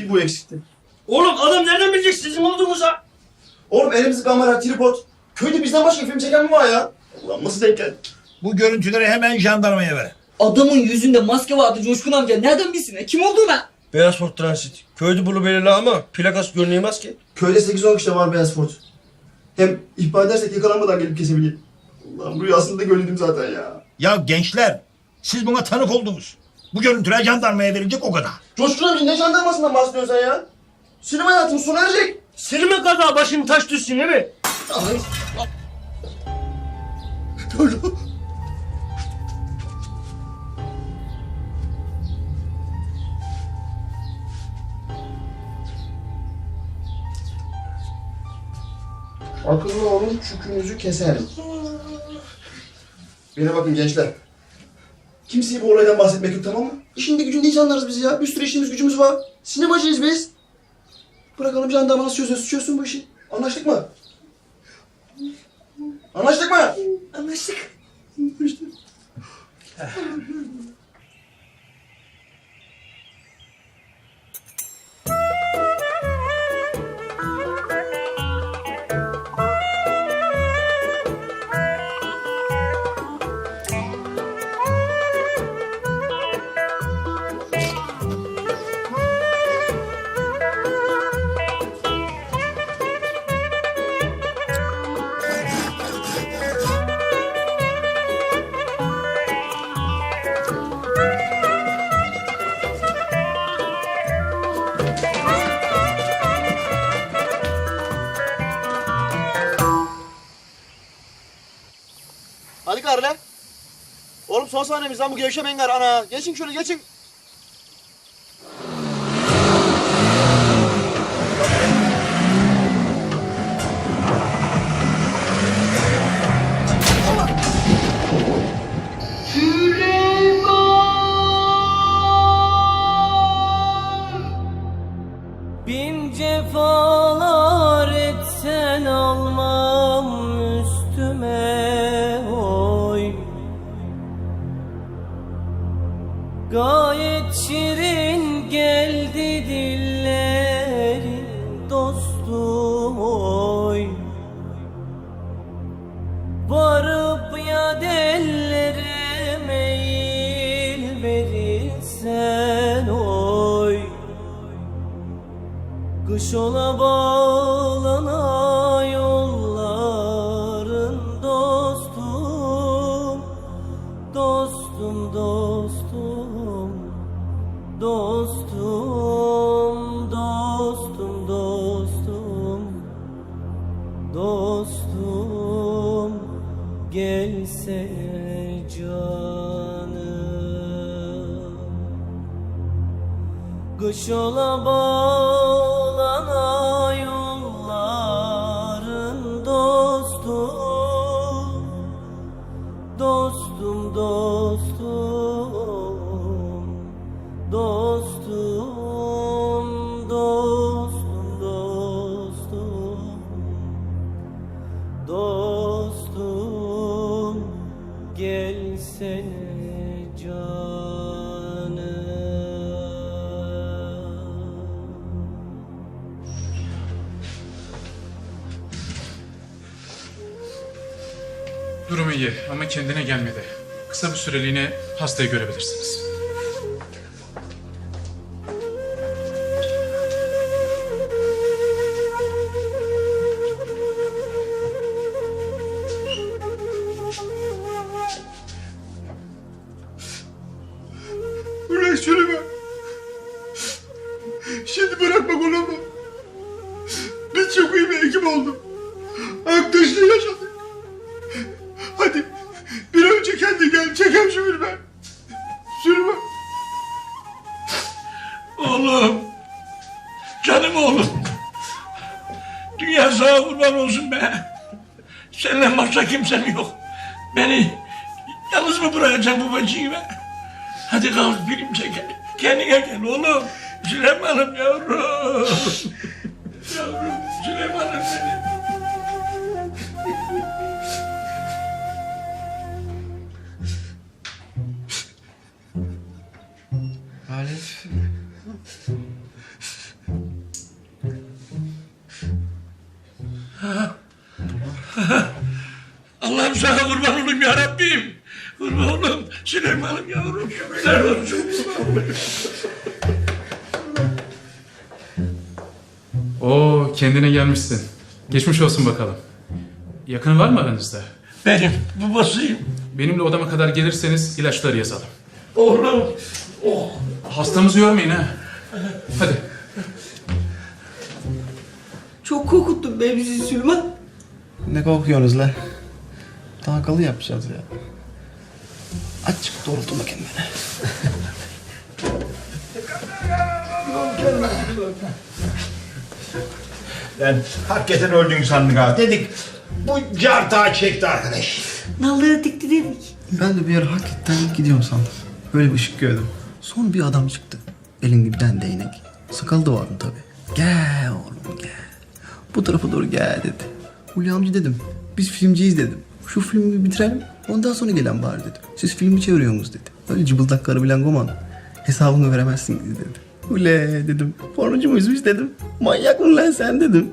Bir bu eksikti. Oğlum adam nereden bilecek sizin olduğunuzu? Oğlum elimizde kamera, tripod. Köyde bizden başka film çeken mi var ya? Ulan nasıl denk geldi? Bu görüntüleri hemen jandarmaya ver. Adamın yüzünde maske vardı Coşkun amca. Nereden bilsin? E, Kim olduğunu? Beyaz Ford Transit. Köyde bunu belirli ama plakası görünmez ki. Köyde 8-10 kişi de var beyaz Ford. Hem ihbar edersek yakalanmadan gelip kesebilir. Ulan bu rüyasında göründüm zaten ya. Ya gençler siz buna tanık oldunuz. Bu görüntüler jandarmaya verilecek o kadar. Coşkun amca ne jandarmasından bahsediyorsun sen ya? Sinema hayatım sona erecek. Silme kaza başını taş düşsün değil mi? Akıllı olun çükünüzü keserim. Bana bakın gençler. Kimseye bu olaydan bahsetmek yok tamam mı? İşinde gücünde insanlarız biz ya. Bir sürü işimiz gücümüz var. Sinemacıyız biz. Bırakalım jandarma nasıl çözüyorsun, çözsün bu işi. Anlaştık mı? Anlaştık mı? Anlaştık. Anlaştık. Hadi karla. Oğlum son sahnemiz lan bu gevşemeyin gar ana. Geçin şöyle geçin. Bin cefalar Gayet şirin geldi dillerin dostum oy. Varıp ya dellere meyil verirsen oy. Kış ola bağlana Dostum gelsene canım. Kış ola Durumu iyi ama kendine gelmedi. Kısa bir süreliğine hastayı görebilirsiniz. Bırak şunu. Şimdi bırakmak olur mu? Biz çok iyi bir ekip olduk. Arkadaşlığı yaşadık. Dünya sana kurban olsun be. Seninle başka kimsem yok. Beni yalnız mı bırakacaksın babacığım be? Hadi kalk film çekelim. Kendine gel oğlum. Süleyman'ım yavrum. yavrum Süleyman'ım benim. Allah'ım sana kurban olayım ya Rabbim. Kurban olayım. Süleyman'ım yavrum şükürler olsun. Oo kendine gelmişsin. Geçmiş olsun bakalım. Yakın var mı aranızda? Benim babasıyım. Benimle odama kadar gelirseniz ilaçları yazalım. Oğlum. Oh. Hastamızı yormayın ha. Hadi. Çok korkuttun be bizi Süleyman. Ne korkuyorsunuz la? Dalgalı yapacağız ya. Açık doğrultma kendine. Lan hakikaten öldün sandık ha. Dedik bu cartağı çekti arkadaş. Nalları dikti dedik. Ben de bir ara hakikaten gidiyorum sandım. Böyle bir ışık gördüm. Sonra bir adam çıktı. Elinde bir tane değnek. Sakalı da vardı tabii. Gel oğlum gel. Bu tarafa doğru gel dedi. Hulya amca dedim. Biz filmciyiz dedim. Şu filmi bitirelim. Ondan sonra gelen bari dedim. Siz filmi çeviriyorsunuz dedi. Öyle cıbıldak karı bilen goman. Hesabını veremezsin dedi. Ule dedim. Pornocu muyuz biz dedim. Manyak mı lan sen dedim.